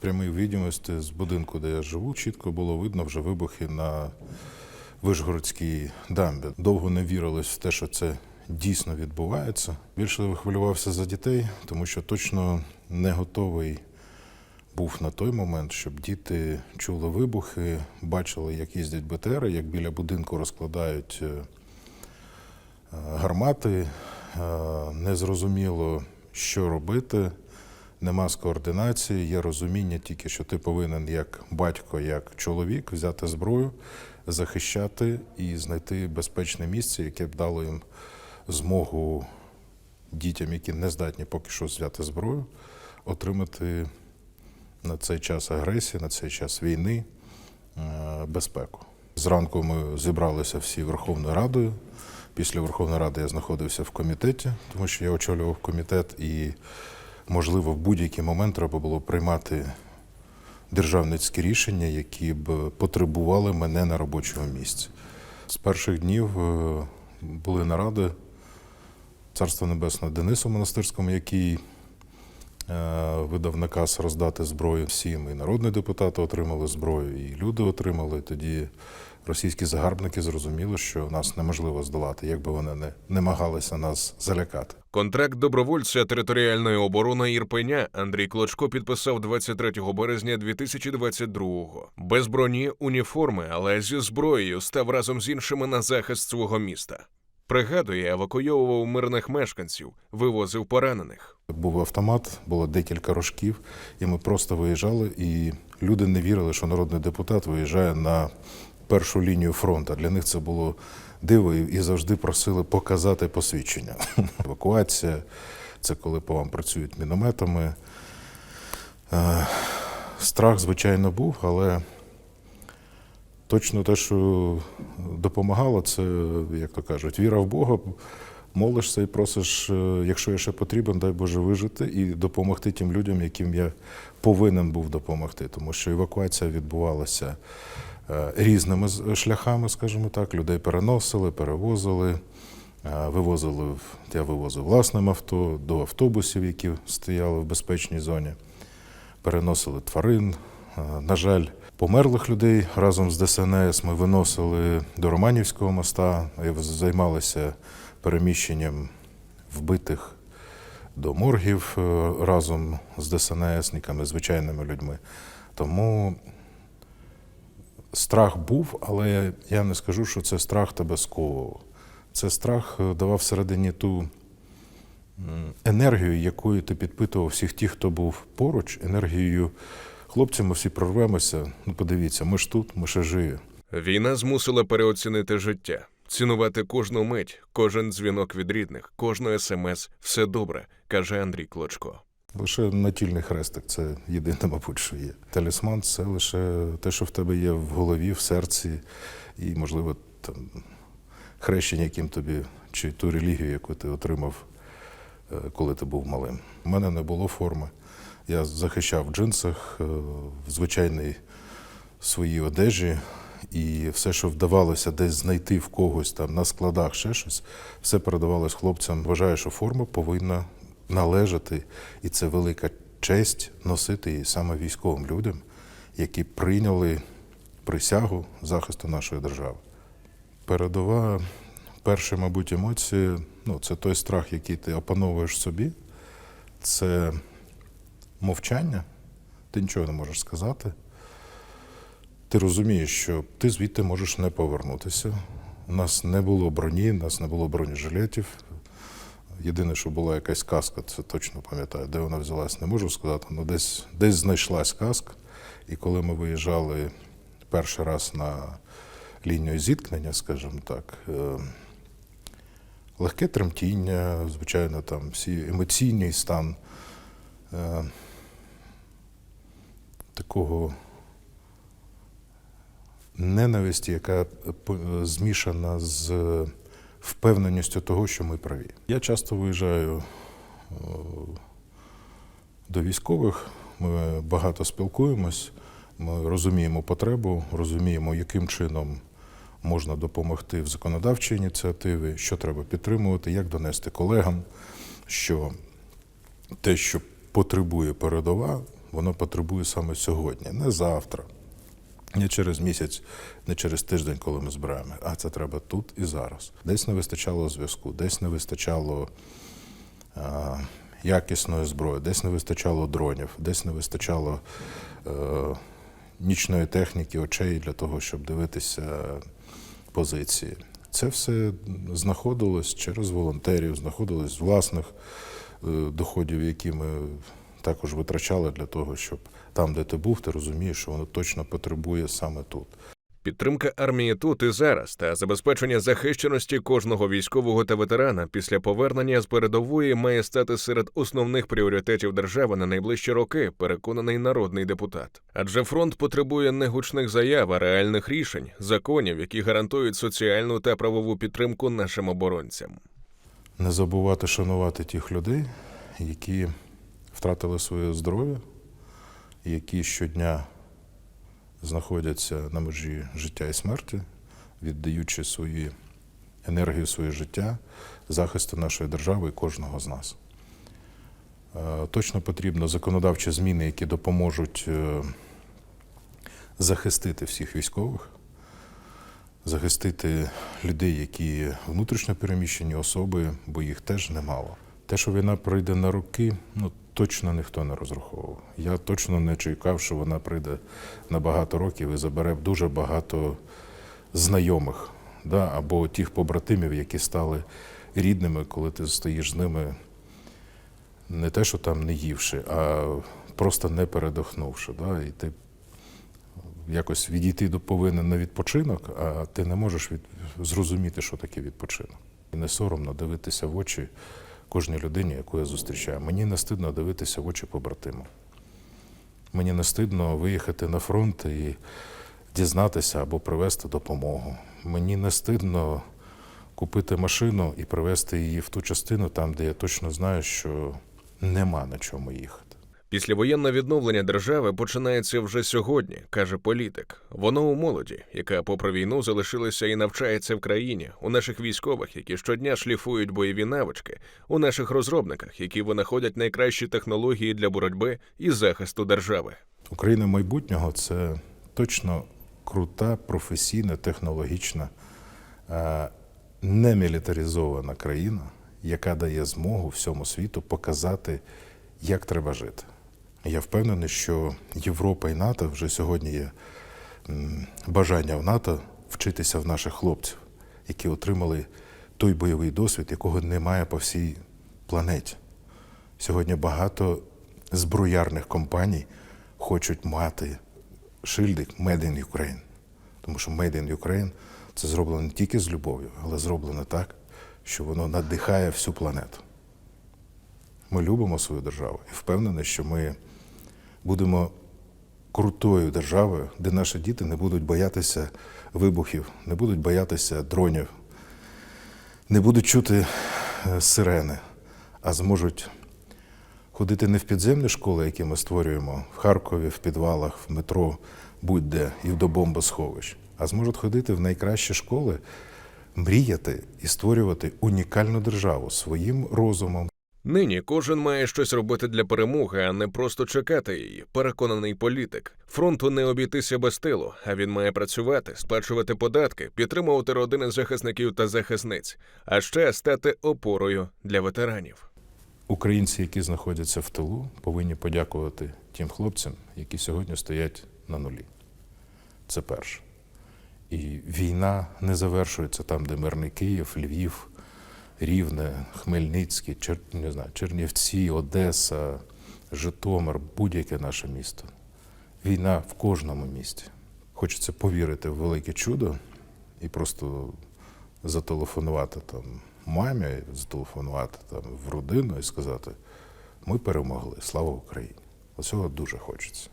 прямій відомості з будинку, де я живу, чітко було видно вже вибухи на Вишгородській дамбі. Довго не вірилось в те, що це дійсно відбувається. Більше хвилювався за дітей, тому що точно не готовий був на той момент, щоб діти чули вибухи, бачили, як їздять БТРи, як біля будинку розкладають е, гармати. Е, Незрозуміло, що робити. Нема з координації, є розуміння тільки, що ти повинен як батько, як чоловік взяти зброю, захищати і знайти безпечне місце, яке б дало їм змогу дітям, які не здатні поки що взяти зброю, отримати на цей час агресії, на цей час війни е, безпеку. Зранку ми зібралися всі Верховною Радою. Після Верховної Ради я знаходився в комітеті, тому що я очолював комітет, і, можливо, в будь-який момент треба було приймати державницькі рішення, які б потребували мене на робочому місці. З перших днів е, були наради Царства Небесного Денису Монастирському, який видав наказ роздати зброю всім. І народні депутати отримали зброю, і люди отримали. Тоді російські загарбники зрозуміли, що нас неможливо здолати, як би вони не намагалися нас залякати. Контракт добровольця територіальної оборони Ірпеня Андрій Клочко підписав 23 березня 2022-го. Без броні, уніформи, але зі зброєю став разом з іншими на захист свого міста. Пригадує, евакуйовував мирних мешканців, вивозив поранених. Був автомат, було декілька рожків, і ми просто виїжджали, і люди не вірили, що народний депутат виїжджає на першу лінію фронту. Для них це було диво і завжди просили показати посвідчення. Евакуація це коли по вам працюють мінометами. Е, Страх, звичайно, був, але точно те, що допомагало, це, як то кажуть, віра в Бога. Молишся і просиш, е, якщо я ще потрібен, дай Боже вижити і допомогти тим людям, яким я повинен був допомогти. Тому що евакуація відбувалася е, різними шляхами, скажімо так. Людей переносили, перевозили, е, вивозили, я вивозив власним авто до автобусів, які стояли в безпечній зоні переносили тварин. Е, На жаль, померлих людей разом з ДСНС ми виносили до Романівського моста займалися переміщенням вбитих до моргів е, разом з ДСНСниками, звичайними людьми. Тому страх був, але я не скажу, що це страх тебе сковував. Це страх е, давав всередині ту енергію, якою ти підпитував всіх тих, хто був поруч, енергією хлопці, ми всі прорвемося. Ну, подивіться, ми ж тут, ми ще живі. Війна змусила переоцінити життя, цінувати кожну мить, кожен дзвінок від рідних, кожну смс. Все добре, каже Андрій Клочко. Лише натільний хрестик це єдине, мабуть, що є. Талісман це лише те, що в тебе є в голові, в серці, і, можливо, там хрещення, яким тобі, чи ту релігію, яку ти отримав, е, коли ти був малим. У мене не було форми. Я захищав в джинсах, е, в звичайній своїй одежі, і все, що вдавалося десь знайти в когось там на складах ще щось, все передавалось хлопцям. Вважаю, що форма повинна належати, і це велика честь носити її саме військовим людям, які прийняли присягу захисту нашої держави. Передова, перші, мабуть, емоції ну, це той страх, який ти опановуєш собі, це мовчання, ти нічого не можеш сказати. Ти розумієш, що ти звідти можеш не повернутися. У нас не було броні, у нас не було бронежилетів. Єдине, що була якась каска, це точно пам'ятаю, де вона взялась, не можу сказати, але десь, десь знайшлась каска. І коли ми виїжджали перший раз на лінію зіткнення, скажімо так, е, легке тремтіння, звичайно, там всі емоційний стан е, такого ненависті, яка п- змішана з впевненістю того, що ми праві. Я часто виїжджаю е, до військових, ми багато спілкуємось, ми розуміємо потребу, розуміємо, яким чином можна допомогти в законодавчій ініціативі, що треба підтримувати, як донести колегам, що те, що потребує передова, воно потребує саме сьогодні, не завтра, не через місяць, не через тиждень, коли ми збираємо, а це треба тут і зараз. Десь не вистачало зв'язку, десь не вистачало а, якісної зброї, десь не вистачало дронів, десь не вистачало е, нічної техніки, очей для того, щоб дивитися позиції. Це все знаходилось через волонтерів, знаходилось власних е, доходів, які ми також витрачали для того, щоб там, де ти був, ти розумієш, що воно точно потребує саме тут. Підтримка армії тут і зараз та забезпечення захищеності кожного військового та ветерана після повернення з передової має стати серед основних пріоритетів держави на найближчі роки, переконаний народний депутат. Адже фронт потребує не гучних заяв, а реальних рішень, законів, які гарантують соціальну та правову підтримку нашим оборонцям. Не забувати шанувати тих людей, які втратили своє здоров'я, які щодня знаходяться на межі життя і смерті, віддаючи свої енергію, своє життя захисту нашої держави і кожного з нас. Е, Точно потрібно законодавчі зміни, які допоможуть е, захистити всіх військових, захистити людей, які внутрішньо переміщені особи, бо їх теж немало. Те, що війна пройде на роки, ну точно ніхто не розраховував. Я точно не чекав, що вона прийде на багато років і забере дуже багато знайомих, да, або тих побратимів, які стали рідними, коли ти стоїш з ними не те, що там не ївши, а просто не передохнувши. Да, і ти якось відійти до повинен на відпочинок, а ти не можеш від... зрозуміти, що таке відпочинок. І не соромно дивитися в очі кожній людині, яку я зустрічаю. Мені не стидно дивитися в очі побратиму. Мені не стидно виїхати на фронт і дізнатися або привезти допомогу. Мені не стидно купити машину і привезти її в ту частину, там, де я точно знаю, що нема на чому їхати. Післявоєнне відновлення держави починається вже сьогодні, каже політик. Воно у молоді, яка, попри війну, залишилася і навчається в країні, у наших військових, які щодня шліфують бойові навички, у наших розробниках, які винаходять найкращі технології для боротьби і захисту держави. Україна майбутнього це точно крута, професійна, технологічна, е, немілітаризована країна, яка дає змогу всьому світу показати, як треба жити. Я впевнений, що Європа і НАТО вже сьогодні є бажання в НАТО вчитися в наших хлопців, які отримали той бойовий досвід, якого немає по всій планеті. Сьогодні багато зброярних компаній хочуть мати шильдик Made in Ukraine. Тому що Made in Ukraine це зроблено не тільки з любов'ю, але зроблено так, що воно надихає всю планету. Ми любимо свою державу і впевнені, що ми будемо крутою державою, де наші діти не будуть боятися вибухів, не будуть боятися дронів, не будуть чути е, сирени, а зможуть ходити не в підземні школи, які ми створюємо в Харкові, в підвалах, в метро, будь-де і до бомбосховищ, а зможуть ходити в найкращі школи, мріяти і створювати унікальну державу своїм розумом, Нині кожен має щось робити для перемоги, а не просто чекати її. Переконаний політик. Фронту не обійтися без тилу, а він має працювати, сплачувати податки, підтримувати родини захисників та захисниць, а ще стати опорою для ветеранів. Українці, які знаходяться в тилу, повинні подякувати тим хлопцям, які сьогодні стоять на нулі. Це перше. І війна не завершується там, де мирний Київ, Львів, Рівне, Хмельницький, Чер... не знаю, Чернівці, Одеса, Житомир, будь-яке наше місто. Війна в кожному місті. Хочеться повірити в велике чудо і просто зателефонувати там мамі, зателефонувати там в родину і сказати: ми перемогли, слава Україні. Оцього дуже хочеться.